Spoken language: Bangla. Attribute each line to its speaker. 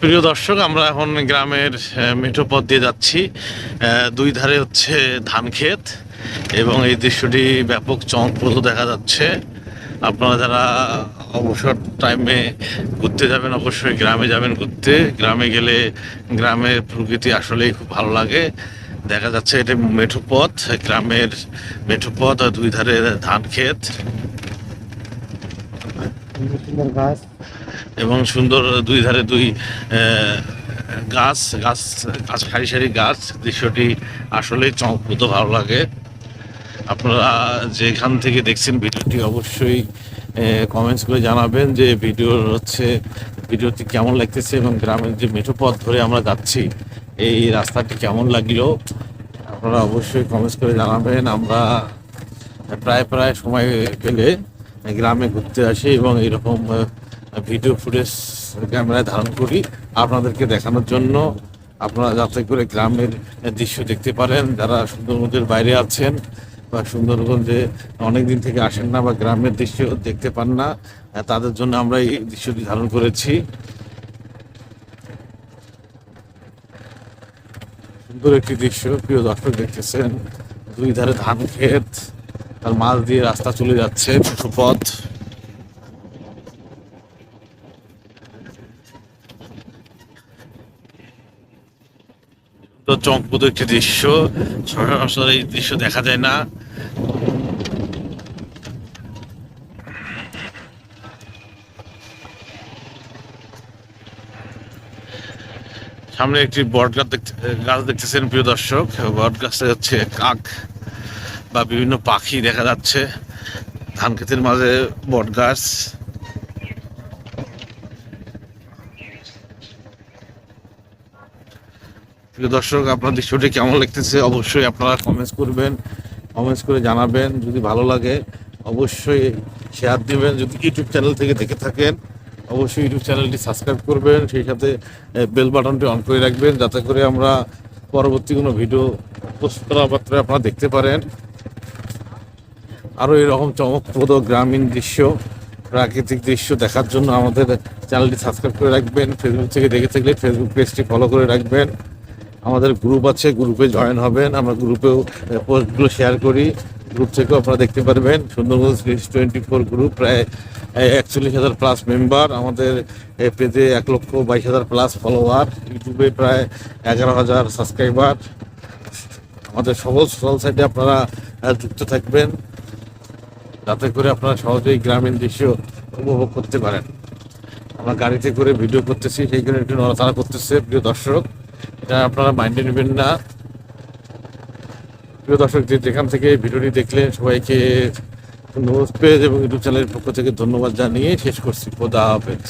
Speaker 1: প্রিয় দর্শক, আমরা এখন গ্রামের মেঠো পথ দিয়ে যাচ্ছি। দুই ধারে হচ্ছে ধান ক্ষেত এবং এই দৃশ্যটি ব্যাপক চমকপ্রদ দেখা যাচ্ছে। আপনারা যারা অবসর টাইমে ঘুরতে যাবেন, অবশ্যই গ্রামে যাবেন ঘুরতে। গ্রামে গেলে গ্রামের প্রকৃতি আসলেই খুব ভালো লাগে। দেখা যাচ্ছে এটা মেঠো পথ, গ্রামের মেঠো পথ আর দুই ধারে ধান ক্ষেত।
Speaker 2: গাছ।
Speaker 1: এবং সুন্দর দুই ধারে দুই গাছ গাছ গাছ, সারি সারি গাছ। দৃশ্যটি আসলেই চমকপ্রদ, ভালো লাগে। আপনারা যেখান থেকে দেখছেন ভিডিওটি অবশ্যই কমেন্টস করে জানাবেন যে ভিডিওর হচ্ছে, ভিডিওটি কেমন লাগতেছে এবং গ্রামের যে মেঠো পথ ধরে আমরা যাচ্ছি, এই রাস্তাটি কেমন লাগল? আপনারা অবশ্যই কমেন্টস করে জানাবেন। আমরা প্রায় প্রায় সময় পেলে গ্রামে ঘুরতে আসি এবং এরকম ভিডিও ফুটেজ ক্যামেরায় ধারণ করি। আপনাদেরকে দেখানোর জন্য আপনারা যাতে করে গ্রামের দৃশ্য দেখতে পারেন। যারা সুন্দরবনের বাইরে আছেন বা সুন্দরগঞ্জে অনেক দিন থেকে আসেন না বা গ্রামের দৃশ্য দেখতে পান না তাদের জন্য আমরা এই দৃশ্যটি ধারণ করেছি। সুন্দর একটি দৃশ্য, প্রিয় দর্শক দেখতেছেন। দুই ধারে ধান ক্ষেত আর মাছ দিয়ে রাস্তা চলে যাচ্ছে ছোট পথ তো চমকপ্রদ একটি দৃশ্য। সচরাচর এই দৃশ্য দেখা যায় না। সামনে একটি বট গাছ দেখতে, গাছ দেখতেছেন প্রিয় দর্শক। বট গাছে হচ্ছে কাক বা বিভিন্ন পাখি দেখা যাচ্ছে। ধান ক্ষেতের মাঝে বট গাছ প্রিয় দর্শক, আপনার দৃশ্যটি কেমন লাগতেছে অবশ্যই আপনারা কমেন্টস করবেন কমেন্টস করে জানাবেন। যদি ভালো লাগে, অবশ্যই শেয়ার দিবেন। যদি ইউটিউব চ্যানেল থেকে দেখে থাকেন, অবশ্যই ইউটিউব চ্যানেলটি সাবস্ক্রাইব করবেন। সেই সাথে বেল বাটনটি অন করে রাখবেন, যাতে করে আমরা পরবর্তী কোনো ভিডিও পোস্ট করা মাত্র আপনারা দেখতে পারেন। আরও এরকম চমকপ্রদ গ্রামীণ দৃশ্য, প্রাকৃতিক দৃশ্য দেখার জন্য আমাদের চ্যানেলটি সাবস্ক্রাইব করে রাখবেন। ফেসবুক থেকে দেখে থাকলে ফেসবুক পেজটি ফলো করে রাখবেন। আমাদের গ্রুপ আছে গ্রুপে জয়েন হবেন, আমরা গ্রুপেও পোস্টগুলো শেয়ার করি। গ্রুপ থেকেও আপনারা দেখতে পারবেন, সুন্দরবন টোয়েন্টি ফোর গ্রুপ প্রায় একচল্লিশ হাজার প্লাস মেম্বার আমাদের পেজে এক লক্ষ বাইশ হাজার প্লাস ফলোয়ার ইউটিউবে প্রায় এগারো হাজার সাবস্ক্রাইবার আমাদের সকল সোশ্যাল সাইটে আপনারা যুক্ত থাকবেন। যাতে করে আপনারা সহজেই গ্রামীণ দৃশ্য উপভোগ করতে পারেন। আমরা গাড়িতে করে ভিডিও করতেছি, সেই জন্য একটু নড়াচড়া করতেছে, প্রিয় দর্শক। এটা আপনারা মাইন্ডে নেবেন না। প্রিয় দর্শক, যে যেখান থেকে ভিডিওটি দেখলে সবাইকে নিউজ পেজ এবং ইউটিউব চ্যানেলের পক্ষ থেকে ধন্যবাদ জানিয়ে শেষ করছি। খোদা হাফেজ।